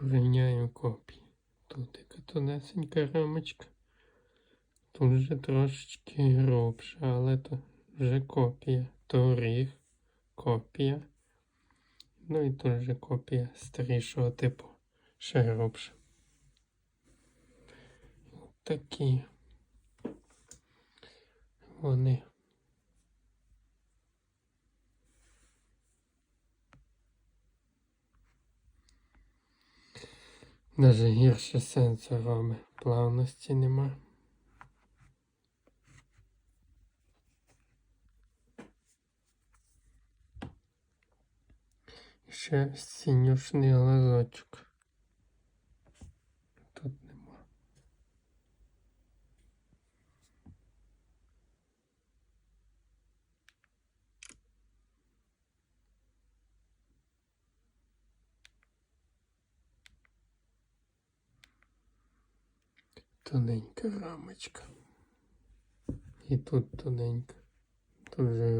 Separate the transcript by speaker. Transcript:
Speaker 1: Порівняємо копії. Тут яка тонесенька рамочка. Тут вже трошечки грубша, але то вже копія. То оріг, копія. Ну і тут вже копія старішого типу, ще грубша. Такі вони. Даже гірше сенсор робить. Плавності нема. Ще синюшний глазочок. Тут нема. Тоненька рамочка. І тут тоненька. Тут вже